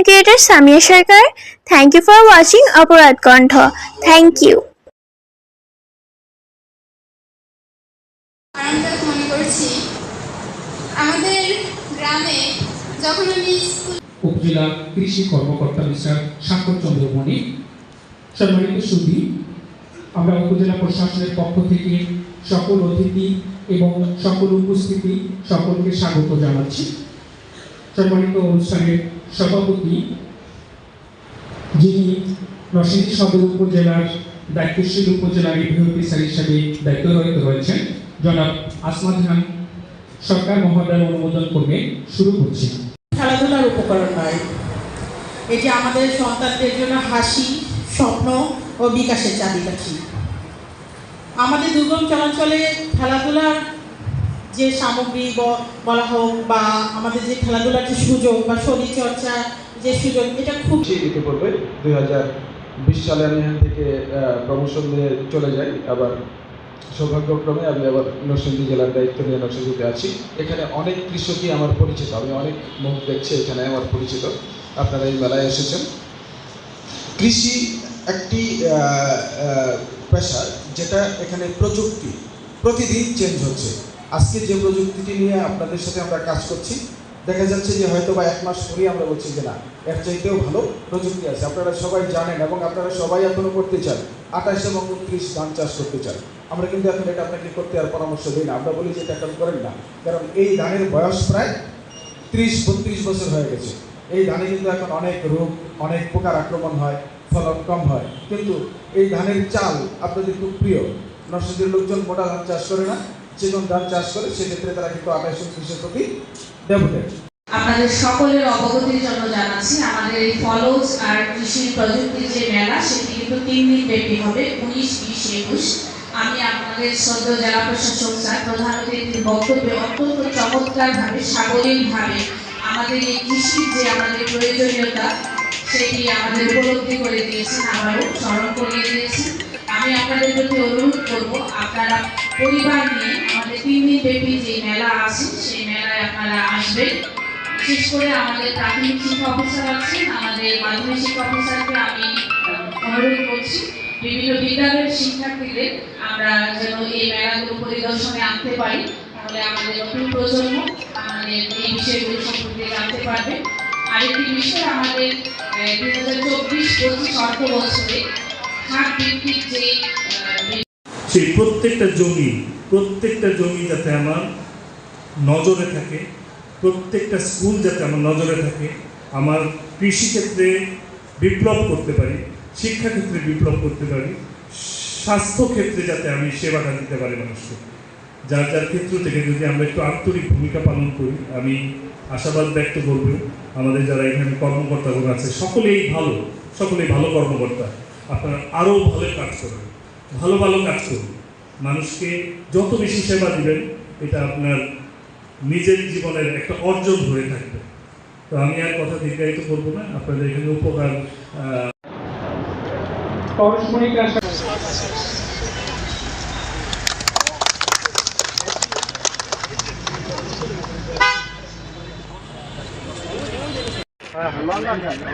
Creator Samia Sharkar. Thank you for watching Aparat Kantha. Thank you. আরামদায়ক মনে করছি আমাদের গ্রামে যখন আমি উপজেলা কৃষি কর্মকর্তা মিস্টার সাক্ষর চন্দ্র বণিক সম্মানিত সুদী আমরা উপজেলা প্রশাসনের পক্ষ থেকে সকল অতিথি এবং সকল উপস্থিতি সকলকে স্বাগত জানাচ্ছি। সম্মানিত অনুষ্ঠানের সভাপতি, যিনি নরসিংদী সদর উপজেলার দায়িত্বশীল উপজেলা রিভিউ অফিসার হিসাবে দায়িত্বরত রয়েছেন, জনাব আসমা খান। সরকার মহোদয়ের অনুমোদন করে শুরু করছি। খেলাধুলার উপকরণ নয়। এটি আমাদের সন্তানদের জন্য হাসি, স্বপ্ন ও বিকাশের চাবিকাঠি। আমাদের দুর্গম চলাচলে খেলাধুলার যে সামগ্রী বলা হোক বা আমাদের যে খেলাধুলার যে সুযোগ বা শরীরচর্চা যে সুযোগ, এটা খুব সেই ইতিপূর্বে দুই হাজার বিশ সালে আমি এখান থেকে প্রমোশন নিয়ে চলে যাই। আবার সৌভাগ্যক্রমে আমি আবার নরসিংদী জেলার দায়িত্ব নিয়ে নরসিংদীতে আছি। এখানে অনেক কৃষকই আমার পরিচিত। আমি অনেক মুখ দেখছি এখানে আমার পরিচিত। আপনারা এই মেলায় এসেছেন। কৃষি একটি পেশা যেটা এখানে প্রযুক্তি, প্রতিদিন চেঞ্জ হচ্ছে। আজকে যে প্রযুক্তিটি নিয়ে আপনাদের সাথে আমরা কাজ করছি, দেখা যাচ্ছে যে হয়তো বা এক মাস পরেই আমরা বলছি যে না, এর চাইতেও ভালো প্রযুক্তি আছে। আপনারা সবাই জানেন এবং আপনারা সবাই এখনও করতে চান, আঠাশ এবং উনত্রিশ ধান চাষ করতে চান। আমরা কিন্তু এখন এটা আপনাকে করতে আর পরামর্শ দিই না। আমরা বলি যে এটা এখন করেন না, কারণ এই ধানের বয়স প্রায় ত্রিশ, বত্রিশ বছর হয়ে গেছে। এই ধানে কিন্তু এখন অনেক রোগ, অনেক পোকার আক্রমণ হয়। ফলন কম হয়। কিন্তু এই ধানের চাল আপনাদের খুব প্রিয়, নরসিংদীর লোকজন মোটা ধান চাষ করে না চিকন ধান চাষ করে, সেক্ষেত্রে তারা কিন্তু আঠাশ উনত্রিশের প্রতি ডেভোটেড আপনাদের সকলের অবগতির জন্য জানাচ্ছি, আমাদের এই ফলজ আর কৃষি প্রযুক্তির যে মেলা, সেটি কিন্তু তিন দিন ব্যাপী হবে, উনিশ, বিশ, একুশ। আমি আপনাদের সদ্য জেলা প্রশাসক স্যার, প্রধান অতিথির বক্তব্যে অত্যন্ত চমৎকারভাবে, সাবলীলভাবে আমাদের এই কৃষির যে আমাদের প্রয়োজনীয়তা সেটি আমাদের উপলব্ধি করে দিয়েছেন আবারও স্মরণ করিয়ে দিয়েছেন। আমি আপনাদের প্রতি অনুরোধ করব, আপনারা পরিবার নিয়ে, আমাদের তিন দিন ব্যাপী যে মেলা আছে, সেই মেলায় আপনারা আসবেন। বিশেষ করে আমাদের প্রাথমিক শিক্ষা অফিসার আছেন, আমাদের মাধ্যমিক শিক্ষা অফিসারকে আমি অনুরোধ করছি, বিভিন্ন বিদ্যালয়ের শিক্ষার্থীদের আমরা যেন এই মেলাগুলো পরিদর্শনে আনতে পারি। তাহলে আমাদের নতুন প্রজন্ম আমাদের এই বিষয়গুলো সম্পর্কে জানতে পারবে। আরেকটি বিষয় আমাদের দুই হাজার চব্বিশ পঁচিশ অর্থ বছরে যে সেই প্রত্যেকটা জমি প্রত্যেকটা জমি যাতে আমার নজরে থাকে, প্রত্যেকটা স্কুল যাতে আমার নজরে থাকে, আমার কৃষিক্ষেত্রে বিপ্লব করতে পারি, শিক্ষাক্ষেত্রে বিপ্লব করতে পারি স্বাস্থ্যক্ষেত্রে যাতে আমি সেবাটা দিতে পারি মানুষকে। যার যার ক্ষেত্র থেকে যদি আমরা একটু আন্তরিক ভূমিকা পালন করি, আমি আশাবাদ ব্যক্ত করব আমাদের যারা এখানে কর্মকর্তাগণ আছে, সকলেই ভালো সকলেই ভালো কর্মকর্তা। আপনারা আরও ভালো কাজ করবেন ভালো ভালো কাজ করুন। মানুষকে যত বেশি সেবা দিবেন, এটা আপনার নিজের জীবনের একটা অর্জন হয়ে থাকবে। তো আমি আর কথা দীর্ঘায়িত করব না, আপনাদের এখানে উপকার 很难很难看的。